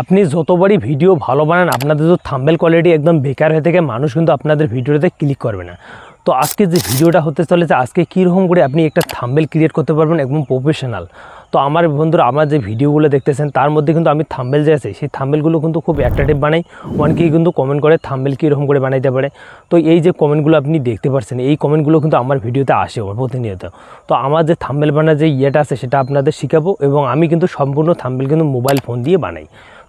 আপনি যতবারই ভিডিও ভালো বানান, আপনাদের তো থাম্বেল কোয়ালিটি একদম বেকার হয়ে থেকে মানুষ কিন্তু আপনাদের ভিডিওতে ক্লিক করবে না। তো আজকে যে ভিডিওটা হতে চলেছে, আজকে কীরকম করে আপনি একটা থাম্বেল ক্রিয়েট করতে পারবেন একদম প্রফেশনাল তো আমার বন্ধুরা, আমার যে ভিডিওগুলো দেখতেছেন, তার মধ্যে কিন্তু আমি থাম্বেল যে আছে, সেই থাম্বেলগুলো কিন্তু খুব অ্যাট্রাকটিভ বানাই। অনেকেই কিন্তু কমেন্ট করে থাম্বেল কীরকম করে বানাইতে পারে। তো এই যে কমেন্টগুলো আপনি দেখতে পাচ্ছেন এই কমেন্টগুলো কিন্তু আমার ভিডিওতে আসে প্রতিনিয়ত। তো আমার যে থাম্বেল বানার যে ইয়েটা আছে, সেটা আপনাদের শেখাবো এবং আমি কিন্তু সম্পূর্ণ থাম্বেল কিন্তু মোবাইল ফোন দিয়ে বানাই।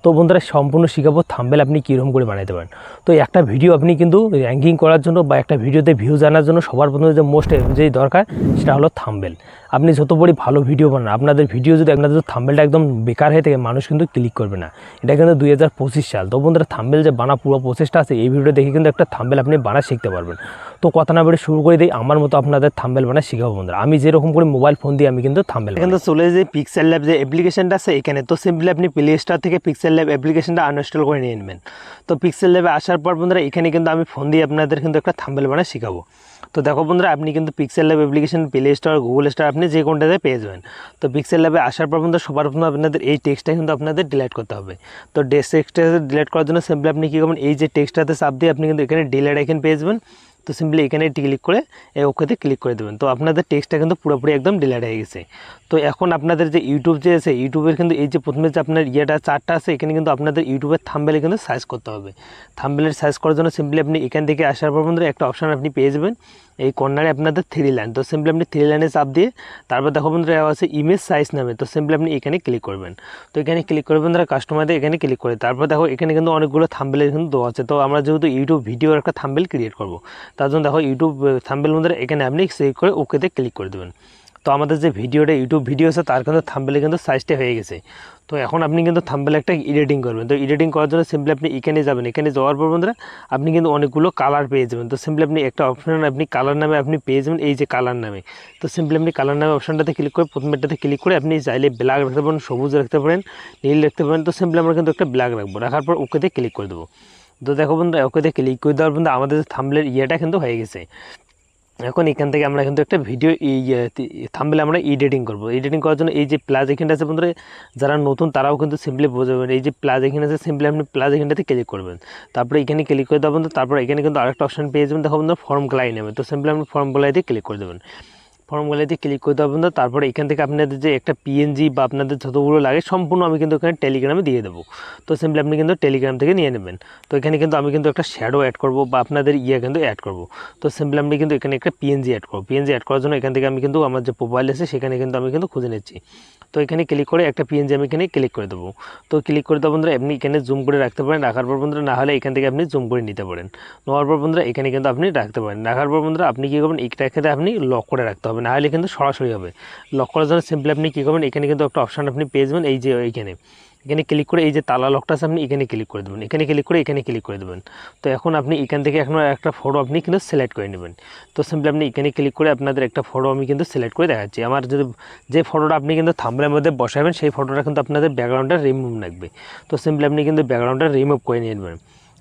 তো বন্ধুরা সম্পূর্ণ শিখাবো থাম্বেল আপনি কীরকম করে বানাইতে পারেন। তো একটা ভিডিও আপনি কিন্তু র্যাঙ্কিং করার জন্য বা একটা ভিডিওতে ভিউ জানার জন্য সবার প্রথমে যে মোস্ট যেই দরকার সেটা হলো থাম্বেল আপনি যত বড় ভালো ভিডিও বানান আপনাদের ভিডিও যদি আপনাদের থাম্বেলটা একদম বেকার হয়ে থাকে মানুষ কিন্তু ক্লিক করবে না। এটা কিন্তু দুই হাজার পঁচিশ সাল। তো বন্ধুরা থাম্বেল যে বানা পুরো প্রসেসটা আছে এই ভিডিও দেখে কিন্তু একটা থাম্বেল আপনি বানা শিখতে পারবেন। তো কথা না বেড়ে শুরু করে দিই আমার মতো আপনাদের থাম্বেল বানা শেখাবো বন্ধুরা। আমি যেরকম করে মোবাইল ফোন দিয়ে আমি কিন্তু থাম্বেল কিন্তু চলে যে পিক্সেল ল্যাব যে অ্যাপ্লিকেশনটা আছে এখানে তো সিম্পলি আপনি প্লে স্টোর থেকে পিক্সেল ল্যাব অ্যাপ্লিকেশনটা আনইনস্টল করে নিয়ে নেবেন। তো পিক্সেল ল্যাবে আসার পর বন্ধুরা, এখানে কিন্তু আমি ফোন দিয়ে আপনাদের কিন্তু একটা থাম্বেল বানা শেখাবো। তো দেখো বন্ধুরা, আপনি কিন্তু Pixel Lab application Play Store Google store আপনি যে কোনটাতে পেয়ে যাবেন। তো পিক্সেল ল্যাবে আসার পর বন্ধুরা, সবার প্রথমে আপনাদের এই টেক্সটটা কিন্তু আপনাদের ডিলিট করতে হবে। তো টেক্সটটা ডিলিট করার জন্য সিম্পলি আপনি কী করবেন, এই যে টেক্সটটাতে চাপ দিয়ে আপনি কিন্তু এখানে ডিলেট আইকন পেয়ে যাবেন। তো সিম্পলি এখানে ক্লিক করে এই ওকেতে ক্লিক করে দেবেন। তো আপনাদের টেক্সটটা কিন্তু পুরোপুরি একদম ডিলেট হয়ে গেছে। তো এখন আপনাদের যে ইউটিউব যে আছে ইউটিউবের কিন্তু এই যে প্রথমে যে আপনার ইয়েটা চারটা আছে, এখানে কিন্তু আপনাদের ইউটিউবের থাম্বেলে কিন্তু সার্চ করতে হবে। থাম্বেলের সার্চ করার জন্য সিম্পলি আপনি এখান থেকে আসার পর বন্ধুরা একটা অপশান আপনি পেয়ে যাবেন। এই কর্নারে আপনাদের থ্রি লাইন তো সিম্পলি আপনি থ্রি লাইনে চাপ দিয়ে, তারপর দেখো বন্ধুরা আছে ইমেজ সাইজ নামে। তো সিম্পলি আপনি এখানে ক্লিক করবেন। তো এখানে ক্লিক করে বন্ধুরা কাস্টমারদের এখানে ক্লিক করে। তারপর দেখো এখানে কিন্তু অনেকগুলো থাম্বেলের কিন্তু দেওয়া আছে। তো আমরা যেহেতু ইউটিউব ভিডিওর একটা থাম্বেল ক্রিয়েট করব। তার জন্য দেখো ইউটিউব থাম্বেল বন্ধুরা এখানে আপনি সেভ করে ওকেতে ক্লিক করে দেবেন। তো আমাদের যে ভিডিওটা ইউটিউব ভিডিও আছে, তার কিন্তু থাম্বেলে কিন্তু সাইজটা হয়ে গেছে। তো এখন আপনি কিন্তু থাম্বেল একটা এডিটিং করবেন। তো এডিটিং করার জন্য সিম্পলি আপনি এখানে যাবেন। এখানে যাওয়ার পর বন্ধুরা, আপনি কিন্তু অনেকগুলো কালার পেয়ে যাবেন। তো সিম্পলি আপনি একটা অপশন আপনি কালার নামে আপনি পেয়ে যাবেন, এই যে কালার নামে। তো সিম্পলি আপনি কালার নামে অপশনটাতে ক্লিক করে প্রথমেরটাতে ক্লিক করে আপনি চাইলে ব্ল্যাক রাখতে পারেন, সবুজ রাখতে পারেন, নীল রাখতে পারেন। তো সিম্পলি আমরা কিন্তু একটা ব্ল্যাক রাখব। রাখার পর ওকেতে ক্লিক করে দেবো। তো দেখো বন্ধু ওকেতে ক্লিক করে দেওয়ার বন্ধু, আমাদের থাম্বলের ইয়েটা কিন্তু হয়ে গেছে। এখন এখান থেকে আমরা কিন্তু একটা ভিডিও থাম্বেলে আমরা এডিটিং করব। এডিটিং করার জন্য এই যে প্লাস এখানটা আছে বন্ধুরা, যারা নতুন তারাও কিন্তু সিম্পলি বোঝাবেন এই যে প্লাস এখানে আছে সিম্পলি আপনি প্লাস এখানটাতে ক্লিক করবেন। তারপরে এখানে ক্লিক করে দেবেন তারপর এখানে কিন্তু আরেকটা অপশন পেয়ে যাবেন, দেখো বন্ধুরা ফর্ম গ্লাই নেবে তো সিম্পলি আপনি ফর্ম গ্লাইতে ক্লিক করে দেবেন। ফর্মগুলোতে ক্লিক করতে হবে না তারপরে এখান থেকে আপনাদের যে একটা পিএনজি বা আপনাদের যতগুলো লাগে সম্পূর্ণ আমি কিন্তু এখানে টেলিগ্রামে দিয়ে দেবো। তো সিম্পলি আপনি কিন্তু টেলিগ্রাম থেকে নিয়ে নেবেন। তো এখানে কিন্তু আমি কিন্তু একটা শ্যাডো অ্যাড করব বা আপনাদের ইয়ে কিন্তু অ্যাড করব। তো সিম্পলি আপনি কিন্তু এখানে একটা পিএনজি অ্যাড করব। পিএনজি অ্যাড করার জন্য এখান থেকে আমি কিন্তু আমার যে প্রোফাইল আছে সেখানে কিন্তু আমি কিন্তু খুঁজে নিচ্ছি। তো এখানে ক্লিক করে একটা পিএনজি আমি এখানে ক্লিক করে দেবো। তো ক্লিক করে দেওয়া বন্ধুরা আপনি এখানে জুম করে রাখতে পারেন, রাখার পর বন্ধুরা না হলে এখান থেকে আপনি জুম করে নিতে পারেন। নেওয়ার পর বন্ধুরা এখানে কিন্তু আপনি রাখতে পারেন। রাখার পর বন্ধুরা আপনি কী করবেন এইটা ক্ষেত্রে আপনি লক করে রাখতে হবে, না হলে কিন্তু সরাসরি হবে। লক করার জন্য সিম্পলি আপনি কী করবেন, এখানে কিন্তু একটা অপশান আপনি পেয়ে যাবেন, এই যে এইখানে এখানে ক্লিক করে এই যে তালা লকটা আছে, আপনি এখানে ক্লিক করে দেবেন। এখানে ক্লিক করে, এখানে ক্লিক করে দেবেন। তো এখন আপনি এখান থেকে এখন একটা ফটো আপনি কিন্তু সিলেক্ট করে নেবেন। তো সিম্পলি আপনি এখানে ক্লিক করে আপনাদের একটা ফটো আমি কিন্তু সিলেক্ট করে দেখাচ্ছি। আমার যদি যে ফটোটা আপনি কিন্তু থাম্বলের মধ্যে বসাবেন, সেই ফটোটা কিন্তু আপনাদের ব্যাকগ্রাউন্ডটা রিমুভ লাগবে। তো সিম্পলি আপনি কিন্তু ব্যাকগ্রাউন্ডটা রিমুভ করে নিয়ে নেবেন।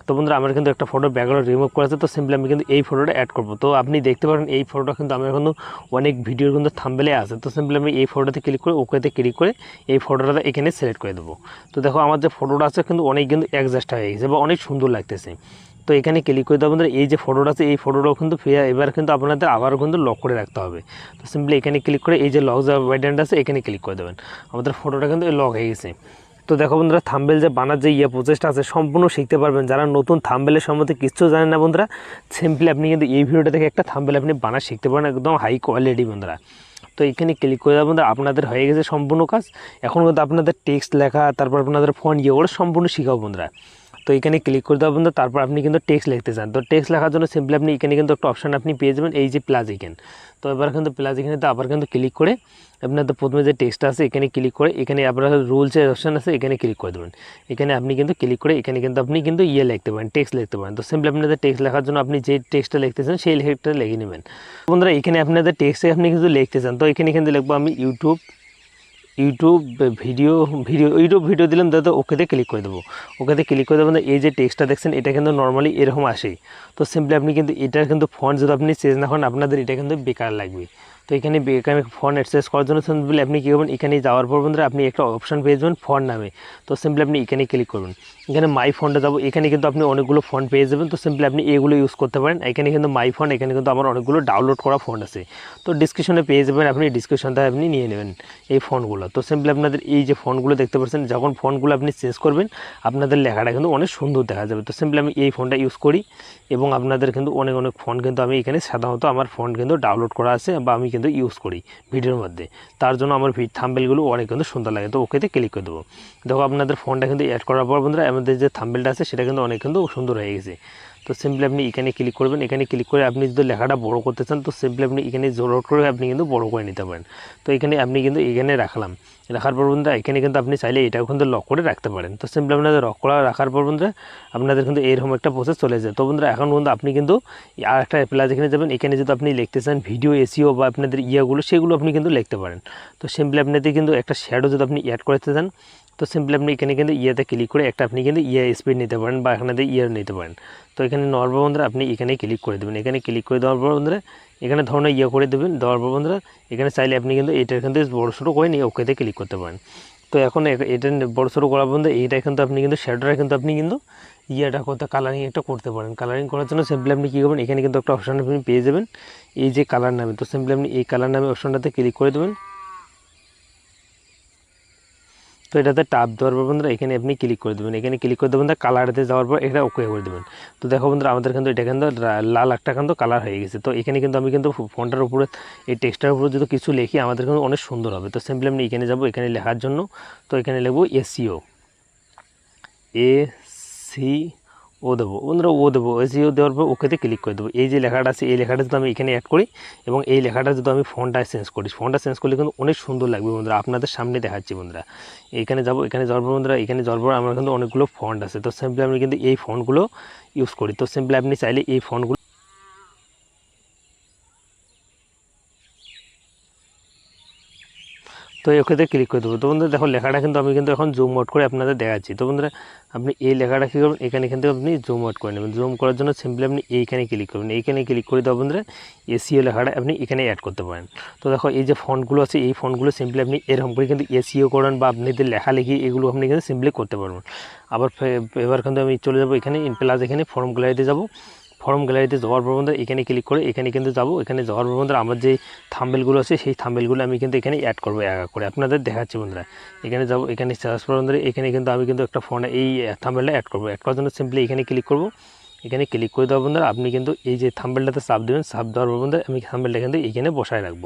তো বন্ধুরা, আমার কিন্তু একটা ফটো ব্যাকগ্রাউন্ড রিমুভ করেছে তো সিম্পলি আমি কিন্তু এই ফটোটা অ্যাড করব। তো আপনি দেখতে পারেন, এই ফটোটা কিন্তু আমার কিন্তু অনেক ভিডিওর কিন্তু থাম্বেলে আছে। তো সিম্পলি আমি এই ফটোতে ক্লিক করে ওকেতে ক্লিক করে এই ফটোটা এখানে সিলেক্ট করে দেবো। তো দেখো, আমার যে ফটোটা আছে কিন্তু অনেক কিন্তু অ্যাডজাস্ট হয়ে গেছে বা অনেক সুন্দর লাগতেছে। তো এখানে ক্লিক করে দেওয়া বন্ধুরা, এই যে ফটোটা আছে, এই ফটোটাও কিন্তু ফিরে, এবার কিন্তু আপনাদের আবারও কিন্তু লক করে রাখতে হবে। তো সিম্পলি এখানে ক্লিক করে, এই যে লক বাটনটা আছে, এখানে ক্লিক করে দেবেন। আমাদের ফটোটা কিন্তু লক হয়ে গেছে। তো দেখো বন্ধুরা, থাম্বেল যে বানার যে ইয়ে প্রচেষ্টা আছে, সম্পূর্ণ শিখতে পারবেন। যারা নতুন থাম্বেলের সম্বন্ধে কিছু জানেন না বন্ধুরা সিম্পলি আপনি কিন্তু এই ভিডিওটা থেকে একটা থাম্বেল আপনি বানা শিখতে পারেন একদম হাই কোয়ালিটি বন্ধুরা। তো এখানে ক্লিক করে দেওয়া বন্ধুরা, আপনাদের হয়ে গেছে সম্পূর্ণ কাজ। এখন কিন্তু আপনাদের টেক্সট লেখা, তারপর আপনাদের ফোন ইয়ে ওগুলো সম্পূর্ণ শিখাও বন্ধুরা। তো এখানে ক্লিক করে দেওয়া বন্ধু, তারপর আপনি কিন্তু টেক্সট লিখতে চান। তো টেক্সট লেখার জন্য সিম্পলি আপনি এখানে কিন্তু একটা অপশান আপনি পেয়ে যাবেন, এই যে প্লাস এখান তো এবার কিন্তু প্লাস এখানে আবার কিন্তু ক্লিক করে আপনাদের প্রথমে যে টেক্সটটা আছে, এখানে ক্লিক করে, এখানে আপনার রুলসের অপশান আছে, এখানে ক্লিক করে দেবেন। এখানে আপনি কিন্তু ক্লিক করে, এখানে কিন্তু আপনি কিন্তু ইয়ে লিখতে পারেন টেক্সট লিখতে পারেন। তো সিম্পলি আপনাদের টেক্সট লেখার জন্য আপনি যে টেক্সটটা লিখতেছেন সেই লেখাটা লিখে নেবেন। বন্ধুরা, এখানে আপনাদের টেক্সটে আপনি কিন্তু লিখতে চান, তো এখানে কিন্তু লিখব আমি YouTube YouTube video video YouTube video দিলাম, দাদা, ওকেতে ক্লিক করে দেবো। ওকেতে ক্লিক করে দেবেন এই যে টেক্সটটা দেখছেন, এটা কিন্তু নর্মালি এরকম আসে তো সিম্পলি আপনি কিন্তু এটার কিন্তু ফন্ট যদি আপনি চেঞ্জ না করেন, আপনাদের এটা কিন্তু বেকার লাগবে। তো এখানে এখানে ফোন অ্যাক্সেস করার জন্য সিম্পলি আপনি কী করবেন? এখানে যাওয়ার পর বন্ধুরা আপনি একটা অপশন পেয়ে যাবেন ফোন নামে। তো সিম্পলি আপনি এখানে ক্লিক করবেন। এখানে মাই ফোনটা যাব। এখানে কিন্তু আপনি অনেকগুলো ফোন পেয়ে যাবেন। তো সিম্পলি আপনি এগুলো ইউজ করতে পারেন। এখানে কিন্তু মাই ফোন এখানে কিন্তু আমার অনেকগুলো ডাউনলোড করা ফোন আছে। তো ডিসক্রিপশনে পেয়ে যাবেন আপনি। ডিসক্রিপশনটা আপনি নিয়ে নেবেন এই ফোনগুলো তো সিম্পলি আপনাদের এই যে ফোনগুলো দেখতে পাচ্ছেন, যখন ফোনগুলো আপনি চেঞ্জ করবেন, আপনাদের লেখাটা কিন্তু অনেক সুন্দর দেখা যাবে। তো সিম্পলি আমি এই ফোনটা ইউজ করি এবং আপনাদের কিন্তু অনেক অনেক ফোন কিন্তু আমি এখানে সাধারণত আমার ফোন কিন্তু ডাউনলোড করা আছে বা আমি কিন্তু ইউজ করি ভিডিওর মধ্যে। তার জন্য আমার থাম্বেলগুলো অনেক কিন্তু সুন্দর লাগে। তো ওকেতে ক্লিক করে দেবো। দেখো আপনাদের ফোনটা কিন্তু অ্যাড করার পর বন্ধুরা, আমাদের যে থাম্বেলটা আছে, সেটা কিন্তু অনেক কিন্তু সুন্দর হয়ে গেছে। তো সিম্পলি আপনি এখানে ক্লিক করবেন। এখানে ক্লিক করে আপনি যদি লেখাটা বড় করতে চান, তো সিম্পলি আপনি এখানে জোর করে আপনি কিন্তু বড় করে নিতে পারেন। তো এখানে আপনি কিন্তু এখানে রাখলাম। রাখার পর বন্ধুরা, এখানে কিন্তু আপনি চাইলে এটাও কিন্তু লক করে রাখতে পারেন। তো সিম্পলি আপনাদের লক করা রাখার পর বন্ধুরা, আপনাদের কিন্তু এরকম একটা প্রসেস চলে যায়। তো বন্ধুরা, এখন বন্ধু আপনি কিন্তু আর একটা প্লাস এখানে যাবেন, এখানে যদি আপনি লিখতে চান ভিডিও এসিও বা আপনাদের ইয়াগুলো, সেগুলো আপনি কিন্তু লিখতে পারেন। তো সিম্পলি আপনাদের কিন্তু একটা শ্যাডো যদি আপনি অ্যাড করতে চান তো সিম্পলি আপনি এখানে কিন্তু ইয়েতে ক্লিক করে একটা আপনি কিন্তু ইয়ে স্পিড নিতে পারেন বা এখানে ইয়ার নিতে পারেন। তো এখানে নর্মাল বন্ধুরা আপনি এখানে ক্লিক করে দেবেন। এখানে ক্লিক করে দেওয়ার পর বন্ধুরা, এখানে ধরনের ইয়ে করে দেবেন। দেওয়ার পর বন্ধুরা, এখানে চাইলে আপনি কিন্তু এটার কিন্তু বড়ো ছোটো করে নিয়ে ওকেতে ক্লিক করতে পারেন। তো এখন এটা বড়ো ছোটো করার বন্ধু এইটা কিন্তু আপনি কিন্তু শ্যাডোটা কিন্তু আপনি কিন্তু ইয়েটা করতে কালারিং একটা করতে পারেন। কালারিং করার জন্য সিম্পলি আপনি কী করবেন, এখানে কিন্তু একটা অপশান আপনি পেয়ে যাবেন। এই যে কালার নামে, তো সিম্পলি আপনি এই কালার নামে অপশানটাতে ক্লিক করে দেবেন। তো এটাতে টাপ দেওয়ার পর বন্ধুরা, এখানে আপনি ক্লিক করে দেবেন। এখানে ক্লিক করে দেবেন কালারতে যাওয়ার পর এটা ওকে করে দেবেন। তো দেখো বন্ধুরা, আমাদের কিন্তু এটা কিন্তু লাল একটা কিন্তু কালার হয়ে গেছে। তো এখানে কিন্তু আমি কিন্তু ফোনটার উপরে, এই টেক্সটার উপরে যদি কিছু লিখি, আমাদের কিন্তু অনেক সুন্দর হবে। তো সিম্পলি আমি এখানে যাব, এখানে লেখার জন্য। তো এখানে লিখব এসিও এ সি ও দেবো বন্ধুরা ও দেবো এসিও দেওয়ার পর ওকেতে ক্লিক করে দেবো। এই যে লেখাটা আছে, এই লেখাটা যদি আমি এখানে অ্যাড করি এবং এই লেখাটা যদি আমি ফোনটা চেঞ্জ করি ফোনটা চেঞ্জ করলে কিন্তু অনেক সুন্দর লাগবে বন্ধুরা। আপনাদের সামনে দেখাচ্ছি বন্ধুরা। এখানে যাব, এখানে যাওয়ার পর বন্ধুরা, এখানে যাওয়ার পর আমার কিন্তু অনেকগুলো ফন্ট আছে। তো সিম্পলি আমি কিন্তু এই ফোনগুলো ইউজ করি। তো সিম্পলি আপনি চাইলে এই ফোনগুলো তো ওকেতে ক্লিক করে দেবো। তো বন্ধুরা, দেখো, লেখাটা কিন্তু আমি কিন্তু এখন জুম আউট করে আপনাদের দেখাচ্ছি। তো বন্ধুরা, আপনি এই লেখাটা কী করবেন? এখানে কিন্তু আপনি জুম আউট করে নেবেন। জুম করার জন্য সিম্পলি আপনি এইখানে ক্লিক করবেন। এইখানে ক্লিক করে দেওয়া বন্ধুরা এসিও লেখাটা আপনি এখানে অ্যাড করতে পারেন। তো দেখো, এই যে ফন্টগুলো আছে, এই ফন্টগুলো সিম্পলি আপনি এরকম করে কিন্তু এসিও করেন বা আপনাদের লেখালেখি এগুলো আপনি কিন্তু সিম্পলি করতে পারবেন। আবার এবার কিন্তু আমি চলে যাব এখানে প্লাস এখানে ফর্ম গ্যালারিতে যাব। ফর্ম গ্যালারিতে যাওয়ার পর বন্ধুরা এখানে ক্লিক করে এখানে কিন্তু যাব। এখানে যাওয়ার পর বন্ধুরা আমার যে থাম্বেলগুলো আছে, সেই থাম্বেলগুলো আমি কিন্তু এখানে অ্যাড করব এক করে। আপনাদের দেখাচ্ছি বন্ধুরা। এখানে যাব, এখানে সার্চ প্রবন্ধ এখানে কিন্তু আমি কিন্তু একটা ফোনে এই থাম্বেলটা অ্যাড করব। অ্যাড করার জন্য সিম্পলি এখানে ক্লিক করব। এখানে ক্লিক করে দেওয়া বন্ধুরা, আপনি কিন্তু এই যে থাম্বেলটাতে চাপ দেবেন, চাপ দেওয়ার পর বন্ধুরা, আমি থাম্বেলটা কিন্তু এখানে বসায় রাখব।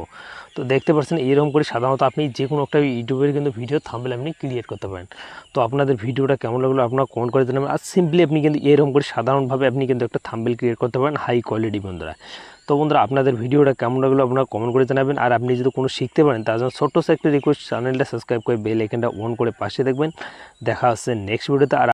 তো দেখতে পাচ্ছেন এরকম করে সাধারণত আপনি যে কোনো একটা ইউটিউবের কিন্তু ভিডিও থাম্বেল আপনি ক্রিয়েট করতে পারেন। তো আপনাদের ভিডিওটা কেমন লাগল আপনারা কমেন্ট করে জানাবেন। আর সিম্পলি আপনি কিন্তু এরকম করে সাধারণভাবে আপনি কিন্তু একটা থাম্বেল ক্রিয়েট করতে পারেন হাই কোয়ালিটি বন্ধুরা। তো বন্ধুরা, আপনাদের ভিডিওটা কেমন লাগল আপনারা কমেন্ট করে জানাবেন। আর আপনি যদি কোনো শিখতে পারেন, তার জন্য ছোট্ট একটা রিকোয়েস্ট চ্যানেলটা সাবস্ক্রাইব করে বেল আইকনটা অন করে পাশে দেখবেন। দেখা হচ্ছে নেক্সট ভিডিওতে আর